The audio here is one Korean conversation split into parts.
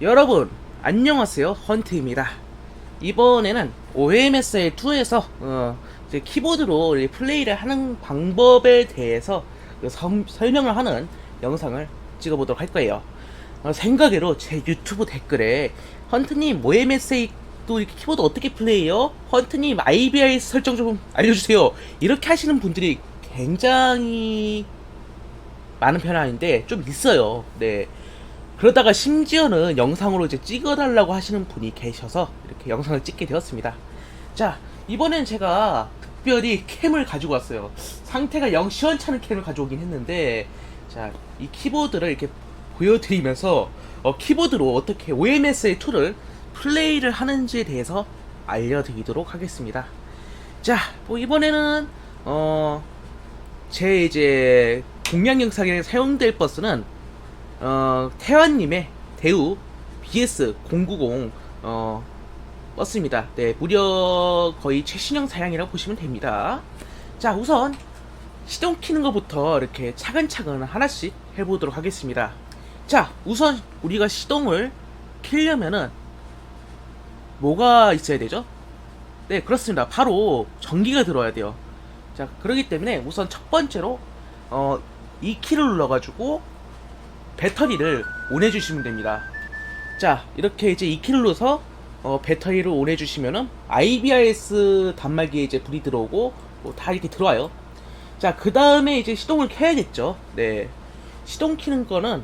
여러분 안녕하세요. 헌트입니다. 이번에는 OMSL2에서 어, 키보드로 이 플레이를 하는 방법에 대해서 그 섬- 설명을 하는 영상을 찍어보도록 할 거예요. 어, 생각외로 제 유튜브 댓글에 헌트님 OMSL 또 키보드 어떻게 플레이해요? 헌트님 IBIS 설정 좀 알려주세요. 이렇게 하시는 분들이 굉장히 많은 편은 아닌데 좀 있어요. 네 그러다가 심지어는 영상으로 이제 찍어달라고 하시는 분이 계셔서 이렇게 영상을 찍게 되었습니다. 자, 이번엔 제가 특별히 캠을 가지고 왔어요. 상태가 영 시원찮은 캠을 가져오긴 했는데, 자, 이 키보드를 이렇게 보여드리면서, 어, 키보드로 어떻게 OMS의 툴을 플레이를 하는지에 대해서 알려드리도록 하겠습니다. 자, 뭐 이번에는, 어, 제 이제 공략 영상에 사용될 버스는 어, 태환님의 대우 BS090 어, 버스입니다. 네, 무려 거의 최신형 사양이라고 보시면 됩니다. 자, 우선 시동 키는 것부터 이렇게 차근차근 하나씩 해보도록 하겠습니다. 자, 우선 우리가 시동을 키려면은 뭐가 있어야 되죠? 네, 그렇습니다. 바로 전기가 들어야 돼요. 자, 그러기 때문에 우선 첫 번째로 어, 이 키를 눌러가지고 배터리를 온해 주시면 됩니다. 자, 이렇게 이제 이 키를 눌러서 어, 배터리를 온해 주시면은 IBRS 단말기에 이제 불이 들어오고 뭐 다 이렇게 들어와요. 자, 그 다음에 이제 시동을 켜야겠죠. 네. 시동 키는 거는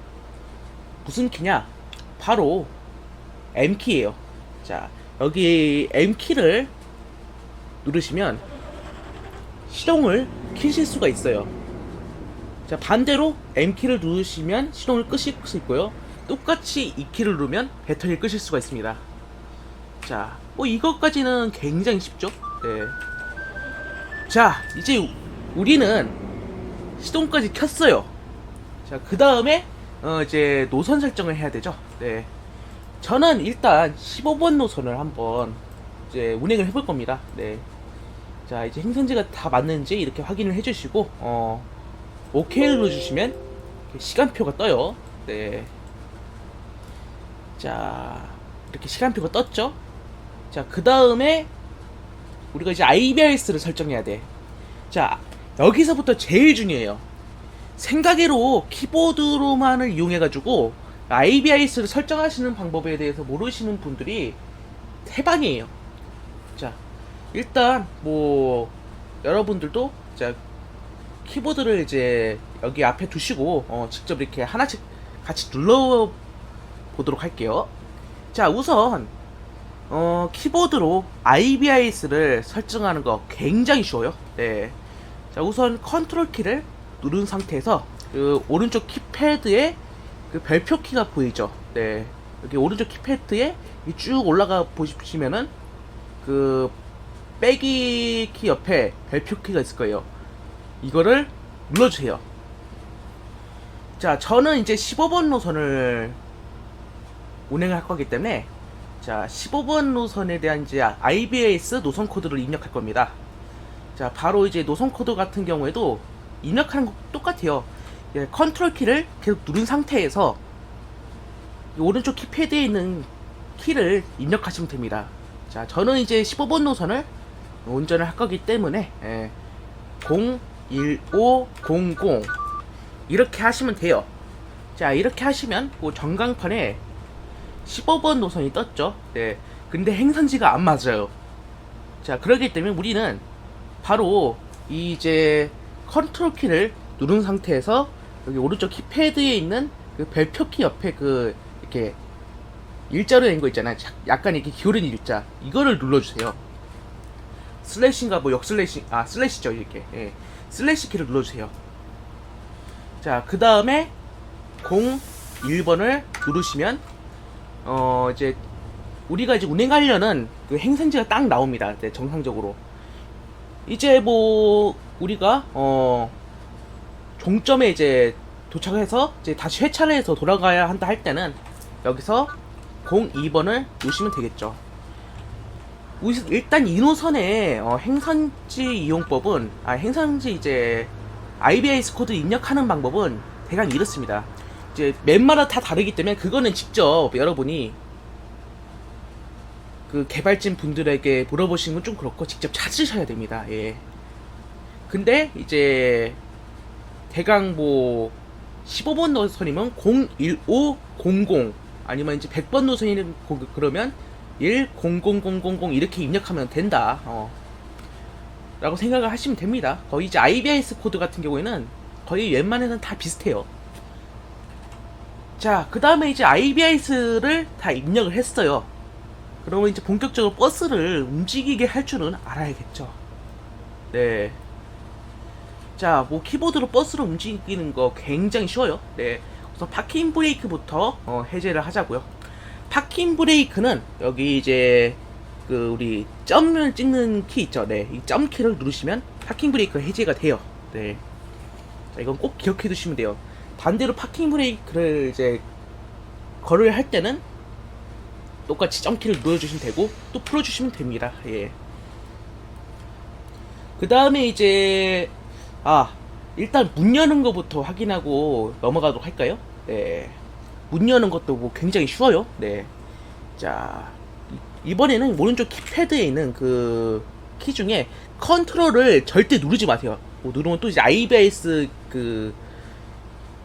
무슨 키냐? 바로 M 키예요. 자, 여기 M 키를 누르시면 시동을 켜실 수가 있어요. 자 반대로 M키를 누르시면 시동을 끄실 수 있고요. 똑같이 E키를 누르면 배터리를 끄실 수가 있습니다. 자 뭐 이것까지는 굉장히 쉽죠? 네. 자 이제 우리는 시동까지 켰어요. 자그 다음에 어 이제 노선 설정을 해야 되죠? 네. 저는 일단 15번 노선을 한번 이제 운행을 해볼 겁니다. 네. 자 이제 행선지가 다 맞는지 이렇게 확인을 해주시고 어 OK를 눌러주시면 시간표가 떠요. 네. 자, 이렇게 시간표가 떴죠? 자, 그 다음에 우리가 이제 IBRS를 설정해야 돼. 자, 여기서부터 제일 중요해요. 생각외로 키보드로만을 이용해가지고 IBRS를 설정하시는 방법에 대해서 모르시는 분들이 대방이에요. 자, 일단 뭐 여러분들도 자 키보드를 이제 여기 앞에 두시고 어, 직접 이렇게 하나씩 같이 눌러 보도록 할게요. 자, 우선 어, 키보드로 IBIS를 설정하는 거 굉장히 쉬워요. 네. 자, 우선 컨트롤 키를 누른 상태에서 그 오른쪽 키패드에 그 별표 키가 보이죠. 네. 여기 오른쪽 키패드에 이쭉 올라가 보시면은 그 빼기 키 옆에 별표 키가 있을 거예요. 이거를 눌러주세요. 자, 저는 이제 15번 노선을 운행을 할 거기 때문에 자, 15번 노선에 대한 이제 IBS 노선 코드를 입력할 겁니다. 자, 바로 이제 노선 코드 같은 경우에도 입력하는 거 똑같아요. 예, 컨트롤 키를 계속 누른 상태에서 이 오른쪽 키패드에 있는 키를 입력하시면 됩니다. 자, 저는 이제 15번 노선을 운전을 할 거기 때문에 예, 01500 이렇게 하시면 돼요. 자, 이렇게 하시면 그 전광판에 15번 노선이 떴죠. 네. 근데 행선지가 안 맞아요. 자, 그러기 때문에 우리는 바로 이 이제 컨트롤 키를 누른 상태에서 여기 오른쪽 키패드에 있는 그 별표 키 옆에 그 이렇게 일자로 된 거 있잖아요. 자- 약간 이렇게 기울은 일자. 이거를 눌러주세요. 슬래시인가 뭐 역슬래시 아 슬래시죠 이렇게 예. 슬래시 키를 눌러주세요. 자, 그 다음에 01번을 누르시면 어 이제 우리가 이제 운행하려는 그 행선지가 딱 나옵니다. 네, 정상적으로. 이제 뭐 우리가 어 종점에 이제 도착해서 이제 다시 회차를 해서 돌아가야 한다 할 때는 여기서 02번을 누르시면 되겠죠. 일단 이 노선의 어, 행선지 이용법은 아 행선지 이제 IBIS 코드 입력하는 방법은 대강 이렇습니다. 이제 맵마다 다 다르기 때문에 그거는 직접 여러분이 그 개발진 분들에게 물어보시는 건 좀 그렇고 직접 찾으셔야 됩니다. 예. 근데 이제 대강 뭐 15번 노선이면 01500 아니면 이제 100번 노선이면 고- 그러면 100000 이렇게 입력하면 된다. 어. 라고 생각을 하시면 됩니다. 거의 이제 IBIS 코드 같은 경우에는 거의 웬만해서는 다 비슷해요. 자, 그 다음에 이제 IBIS를 다 입력을 했어요. 그러면 이제 본격적으로 버스를 움직이게 할 줄은 알아야겠죠. 네. 자, 뭐 키보드로 버스를 움직이는 거 굉장히 쉬워요. 네. 우선 파킹 브레이크부터 어, 해제를 하자고요. 파킹 브레이크는 여기 이제 그 우리 점을 찍는 키 있죠. 네. 이 점 키를 누르시면 파킹 브레이크 해제가 돼요. 네. 자, 이건 꼭 기억해 두시면 돼요. 반대로 파킹 브레이크를 이제 걸을 할 때는 똑같이 점키를 눌러주시면 되고 또 풀어주시면 됩니다. 예. 그 다음에 이제 아 일단 문 여는 것부터 확인하고 넘어가도록 할까요? 네. 문 여는 것도 뭐 굉장히 쉬워요. 네. 자 이- 이번에는 오른쪽 키패드에 있는 그 키 중에 컨트롤을 절대 누르지 마세요. 뭐 누르면 또 이제 IBS 그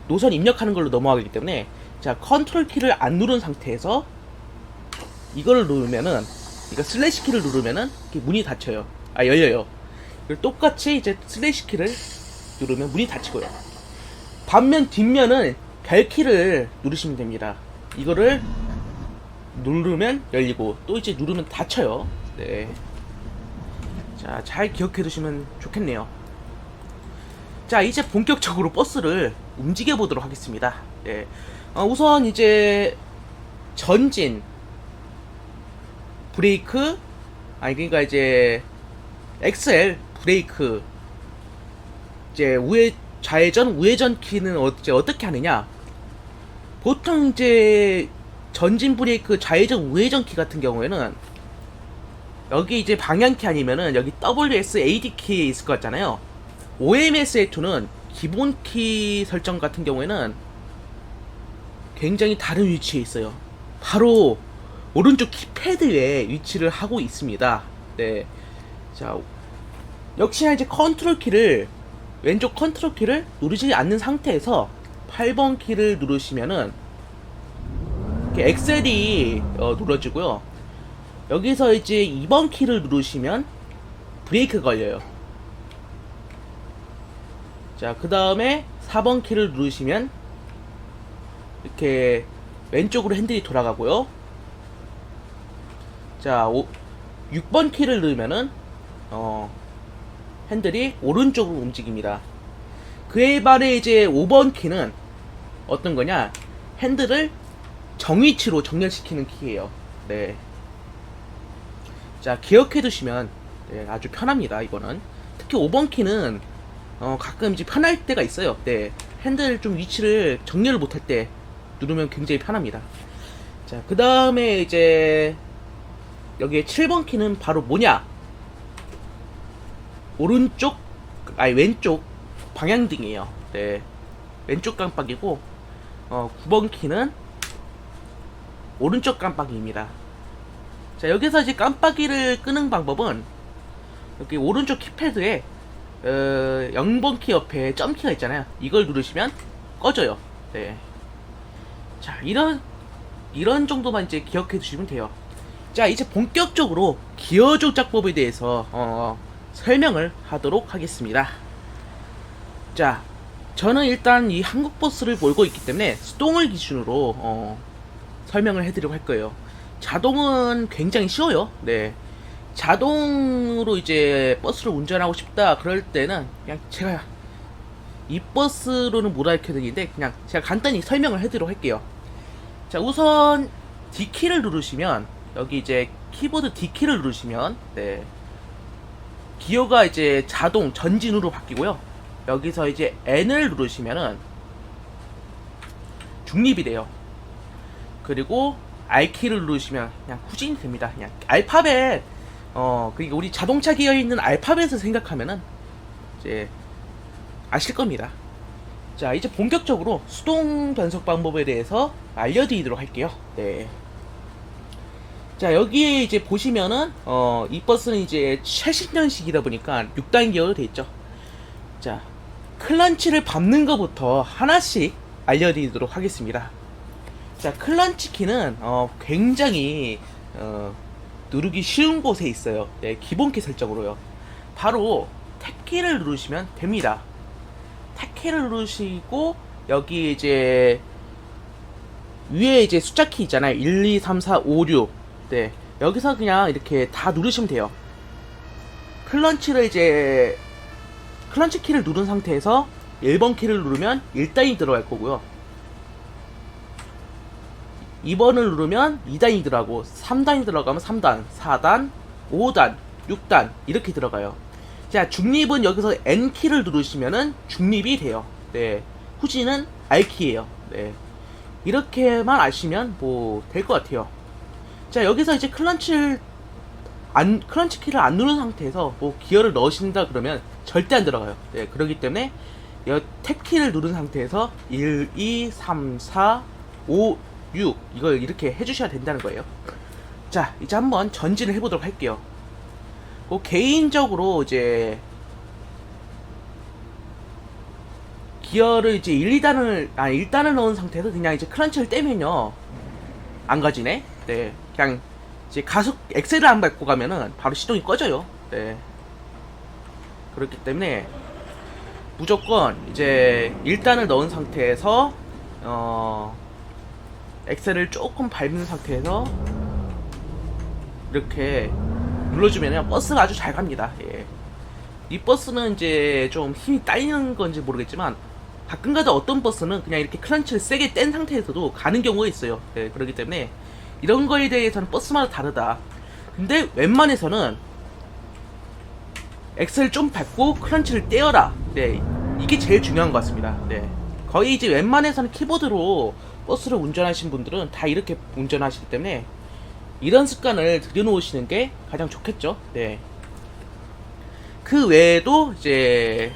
노선 입력하는 걸로 넘어가기 때문에 자 컨트롤 키를 안 누른 상태에서 이거를 누르면은 그러니까 슬래시 키를 누르면은 문이 닫혀요. 아 열려요. 똑같이 이제 슬래시 키를 누르면 문이 닫히고요. 반면 뒷면은 별 키를 누르시면 됩니다. 이거를 누르면 열리고 또 이제 누르면 닫혀요. 네. 자, 잘 기억해 두시면 좋겠네요. 자, 이제 본격적으로 버스를 움직여 보도록 하겠습니다. 네. 어, 우선 이제 전진 브레이크 아니 그러니까 이제 엑셀 브레이크 이제 우회 좌회전 우회전 키는 어, 이제 어떻게 하느냐 보통 이제 전진 브레이크 좌회전 우회전 키 같은 경우에는 여기 이제 방향키 아니면은 여기 WSAD 키 있을 것 같잖아요 OMSA2는 기본 키 설정 같은 경우에는 굉장히 다른 위치에 있어요 바로 오른쪽 키패드에 위치를 하고 있습니다. 네. 자, 역시나 이제 컨트롤 키를 왼쪽 컨트롤 키를 누르지 않는 상태에서 8번 키를 누르시면은 이렇게 엑셀이 어, 눌러지고요. 여기서 이제 2번 키를 누르시면 브레이크 걸려요. 자, 그 다음에 4번 키를 누르시면 이렇게 왼쪽으로 핸들이 돌아가고요. 자, 오, 6번 키를 누르면은 어, 핸들이 오른쪽으로 움직입니다. 그에 반해 이제 5번 키는 어떤 거냐? 핸들을 정위치로 정렬시키는 키예요. 네. 자, 기억해 두시면 네, 아주 편합니다. 이거는 특히 5번 키는 어, 가끔 이제 편할 때가 있어요. 네. 핸들 좀 위치를 정렬을 못할 때 누르면 굉장히 편합니다. 자, 그 다음에 이제 여기에 7번 키는 바로 뭐냐? 오른쪽, 아니 왼쪽 방향등이에요. 네. 왼쪽 깜빡이고, 어, 9번 키는 오른쪽 깜빡이입니다. 자, 여기서 이제 깜빡이를 끄는 방법은 여기 오른쪽 키패드에 어, 0번 키 옆에 점키가 있잖아요. 이걸 누르시면 꺼져요. 네. 자, 이런 이런 정도만 이제 기억해 두시면 돼요. 자, 이제 본격적으로 기어 조작법에 대해서 어, 설명을 하도록 하겠습니다. 자, 저는 일단 이 한국 버스를 몰고 있기 때문에 수동을 기준으로 어, 설명을 해드리려고 할 거예요. 자동은 굉장히 쉬워요. 네. 자동으로 이제 버스를 운전하고 싶다 그럴 때는 그냥 제가 이 버스로는 못 알려 드리는데 그냥 제가 간단히 설명을 해드리도록 할게요. 자 우선 D키를 누르시면 여기 이제 키보드 D키를 누르시면 네 기어가 이제 자동 전진으로 바뀌고요. 여기서 이제 N을 누르시면은 중립이 돼요. 그리고 R키를 누르시면 그냥 후진이 됩니다. 그냥 알파벳 어 그러니까 우리 자동차 기어에 있는 알파벳을 생각하면은 이제 아실 겁니다. 자, 이제 본격적으로 수동 변속 방법에 대해서 알려드리도록 할게요. 네. 자, 여기에 이제 보시면은, 어, 이 버스는 이제 70년식이다 보니까 6단 기어로 돼 있죠. 자, 클런치를 밟는 것부터 하나씩 알려드리도록 하겠습니다. 자, 클런치 키는, 어, 굉장히, 어, 누르기 쉬운 곳에 있어요. 네, 기본키 설정으로요. 바로 탭키를 누르시면 됩니다. 탭키를 누르시고 여기 이제 위에 이제 숫자 키 있잖아요. 1, 2, 3, 4, 5, 6. 네. 여기서 그냥 이렇게 다 누르시면 돼요. 클런치를 이제 클런치 키를 누른 상태에서 1번 키를 누르면 1단이 들어갈 거고요. 2번을 누르면 2단이 들어가고 3단이 들어가면 3단, 4단, 5단, 6단 이렇게 들어가요. 자, 중립은 여기서 N키를 누르시면은 중립이 돼요. 네. 후진은 R키예요. 네. 이렇게만 아시면 뭐 될 것 같아요. 자, 여기서 이제 클런치를 안 클런치 키를 안 누른 상태에서 뭐 기어를 넣으신다 그러면 절대 안 들어가요. 네, 그렇기 때문에 여 탭키를 누른 상태에서 1, 2, 3, 4, 5, 6 이걸 이렇게 해주셔야 된다는 거예요. 자, 이제 한번 전진을 해보도록 할게요. 그 개인적으로 이제 기어를 이제 1, 2단을 아 1단을 넣은 상태에서 그냥 이제 클런치를 떼면요 안 가지네. 네, 그냥 이제 가속 엑셀을 안 밟고 가면은 바로 시동이 꺼져요. 네. 그렇기 때문에 무조건 이제 1단을 넣은 상태에서 어 엑셀을 조금 밟는 상태에서 이렇게 눌러주면요 버스가 아주 잘 갑니다. 예. 이 버스는 이제 좀 힘이 딸리는 건지 모르겠지만 가끔가다 어떤 버스는 그냥 이렇게 클런치를 세게 뗀 상태에서도 가는 경우가 있어요. 예, 그렇기 때문에 이런 거에 대해서는 버스마다 다르다. 근데 웬만해서는 엑셀 좀 밟고 클런치를 떼어라. 네, 이게 제일 중요한 것 같습니다. 네, 거의 이제 웬만해서는 키보드로 버스를 운전하신 분들은 다 이렇게 운전하시기 때문에 이런 습관을 들여놓으시는 게 가장 좋겠죠. 네. 그 외에도 이제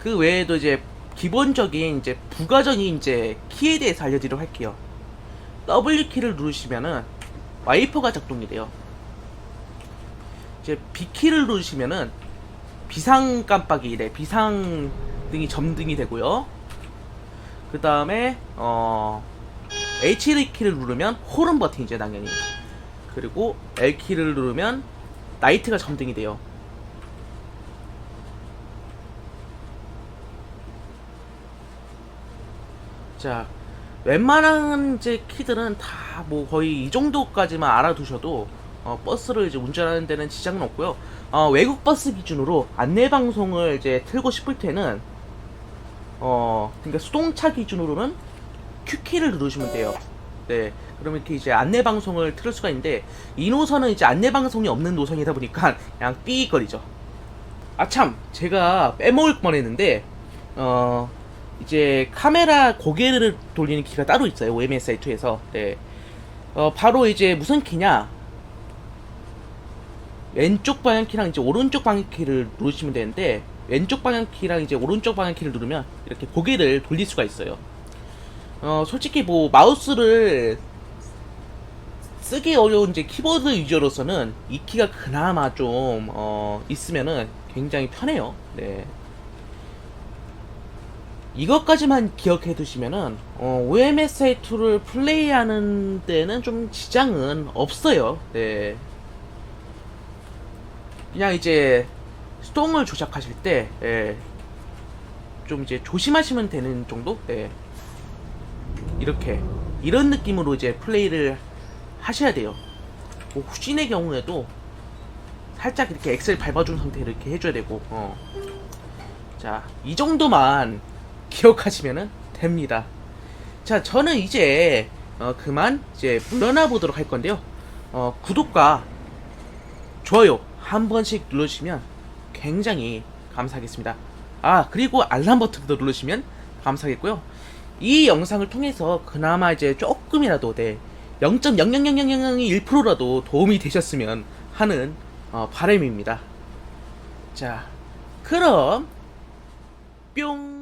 그 외에도 이제 기본적인 이제 부가적인 이제 키에 대해서 알려드리도록 할게요. W 키를 누르시면은 와이퍼가 작동이 돼요. 이제 B 키를 누르시면은 비상 깜빡이래 비상 등이 점등이 되고요. 그 다음에 어 H 키를 누르면 호른 버튼이죠 당연히. 그리고 L 키를 누르면 라이트가 점등이 돼요. 자, 웬만한 이제 키들은 다 뭐 거의 이 정도까지만 알아두셔도 어, 버스를 이제 운전하는 데는 지장은 없고요. 어, 외국 버스 기준으로 안내 방송을 이제 틀고 싶을 때는 어, 그러니까 수동차 기준으로는 Q 키를 누르시면 돼요. 네. 그러면 이렇게 이제 안내 방송을 틀을 수가 있는데 이 노선은 이제 안내 방송이 없는 노선이다 보니까 그냥 삐거리죠. 아 참, 제가 빼먹을 뻔했는데 어 이제 카메라 고개를 돌리는 키가 따로 있어요. OMSI2에서. 네. 어, 바로 이제 무슨 키냐? 왼쪽 방향키랑 이제 오른쪽 방향키를 누르시면 되는데 왼쪽 방향키랑 이제 오른쪽 방향키를 누르면 이렇게 고개를 돌릴 수가 있어요. 어, 솔직히 뭐 마우스를 쓰기 어려운 이제 키보드 유저로서는 이 키가 그나마 좀 어, 있으면은 굉장히 편해요. 네. 이것까지만 기억해 두시면은 어, OMSI2를 플레이하는 데는 좀 지장은 없어요. 네. 그냥 이제 수동을 조작하실 때, 예, 좀 이제 조심하시면 되는 정도? 네. 이렇게 이런 느낌으로 이제 플레이를 하셔야 돼요. 뭐 후진의 경우에도 살짝 이렇게 엑셀 밟아준 상태로 이렇게 해줘야 되고, 어. 자, 이 정도만 기억하시면 됩니다. 자, 저는 이제 어, 그만 이제 물러나 보도록 할 건데요. 어, 구독과 좋아요 한 번씩 눌러주시면 굉장히 감사하겠습니다. 아, 그리고 알람 버튼도 누르시면 감사하겠고요. 이 영상을 통해서 그나마 이제 조금이라도 네, 0.00001%라도 도움이 되셨으면 하는 어, 바람입니다. 자, 그럼 뿅.